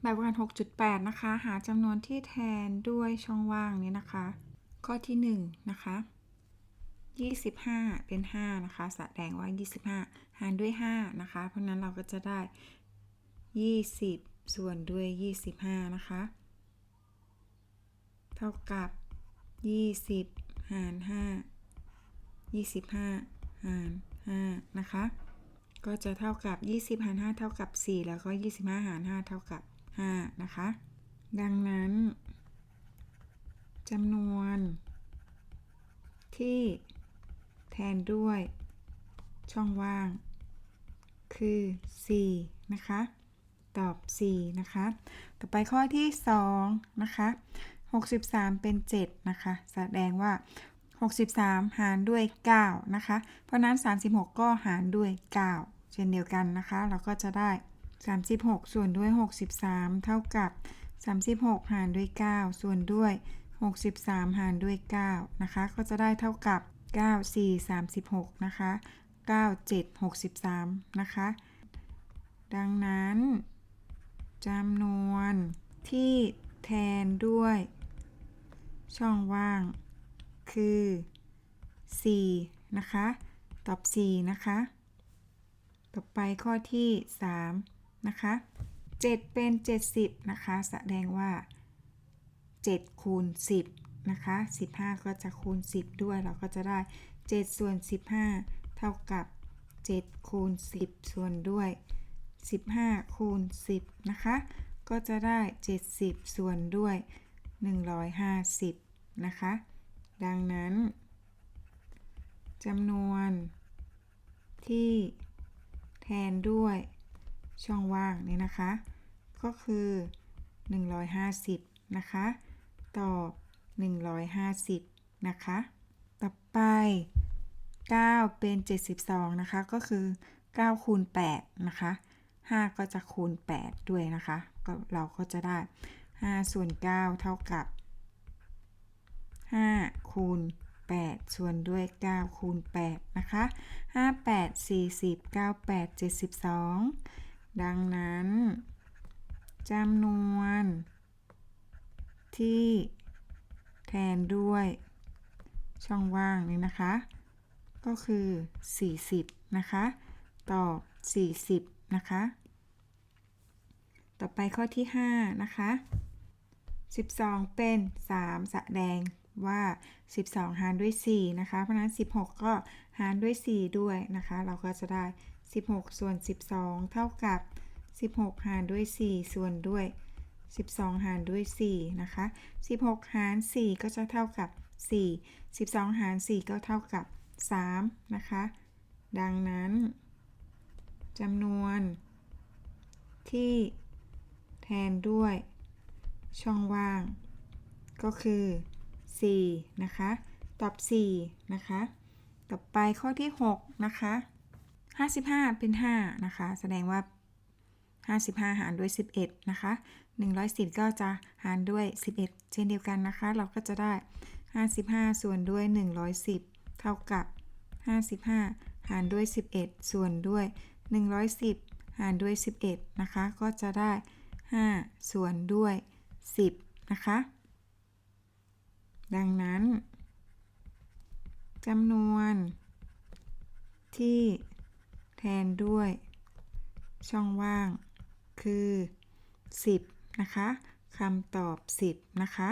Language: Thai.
แบบฝึกหัด6.8 นะคะ หาจำนวนที่แทนด้วยช่องว่างนี้นะคะ ข้อที่ 1 นะคะ 25 เป็น 5 นะคะ แสดงว่า 25 หารด้วย 5 นะคะ เพราะฉะนั้นเราก็จะได้ 20 ส่วนด้วย 25 นะคะ เท่ากับ 20 หาร 5 25 หาร 5 นะคะก็จะเท่ากับ 20 หาร 5 เท่ากับ 4 แล้วก็ 25 หาร 5 เท่ากับ 5 นะคะ ดังนั้นจำนวน ที่แทนด้วยช่องว่าง คือ 4 นะคะ ตอบ 4 นะคะ ต่อไปข้อที่ 2 นะคะ 63 เป็น 7 นะคะ แสดงว่า 63 หารด้วย 9 นะคะ เพราะนั้น 36 ก็หารด้วย 9 เช่นเดียวกันนะคะ เราก็จะได้ 36 ส่วนด้วย 63 เท่ากับ 36 หารด้วย 9 ส่วนด้วย 63 หารด้วย 9 นะคะ ก็จะได้เท่ากับ 9 4 36 นะคะ 9 7 63 นะคะ ดังนั้นจำนวนที่แทนด้วย ช่องว่าง คือ 4 นะคะ ตอบ 4 นะคะ ต่อไปข้อที่ 3 นะคะ7 เป็น 70 นะคะ แสดงว่า 7 คูณ 10 นะคะ 15 ก็จะคูณ 10 ด้วย เราก็จะได้ 7 ส่วน 15 เท่ากับ 7 คูณ 10 ส่วนด้วย 15 คูณ 10 นะคะ ก็จะได้ 70 ส่วนด้วย 150 นะคะ ดังนั้นจำนวนที่แทนด้วย ช่องว่างนี้นะคะ ก็คือ 150 นะคะตอบ150 นะคะ ต่อไป 9 เป็น 72 นะคะ ก็คือ9คูณ8นะคะ 5 ก็จะคูณ 8 ด้วยนะคะ ก็เราก็จะได้ 5 ส่วน 9 เท่ากับ 5 คูณ8ส่วนด้วย 9 คูณ 8 นะคะ 5 8 40 9 8 72 ดังนั้นจำนวน ที่แทนด้วยช่องว่างนี้นะคะ ก็คือ 40 นะคะ ตอบ 40 นะคะ ต่อไปข้อที่ 5 นะคะ 12 เป็น 3 แสดงว่า 12 หารด้วย 4 นะคะ เพราะฉะนั้น 16 ก็หารด้วย 4 ด้วยนะคะ เราก็จะได้ 16 ส่วน 12 เท่ากับ 16 หารด้วย 4 ส่วนด้วย 12 หารด้วย 4 นะคะ 16 หาร 4 ก็จะเท่ากับ 4 12 หาร 4 ก็เท่ากับ 3 นะคะ ดังนั้นจำนวนที่แทนด้วยช่องว่าง ก็คือ 4 นะคะ ตอบ 4 นะคะ ต่อไปข้อที่ 6 นะคะ 55 เป็น 5 นะคะ แสดงว่า 55 หารด้วย 11 นะคะ 110 ก็จะหารด้วย 11 เช่นเดียวกันนะคะ เราก็จะได้ 55 ส่วนด้วย 110 เท่ากับ 55 หารด้วย 11 ส่วนด้วย 110 หารด้วย 11 นะคะ ก็จะได้ 5 ส่วนด้วย 10 นะคะ ดังนั้นจำนวนที่ แทนด้วย ช่องว่าง คือ 10 นะคะคำตอบ 10 นะคะ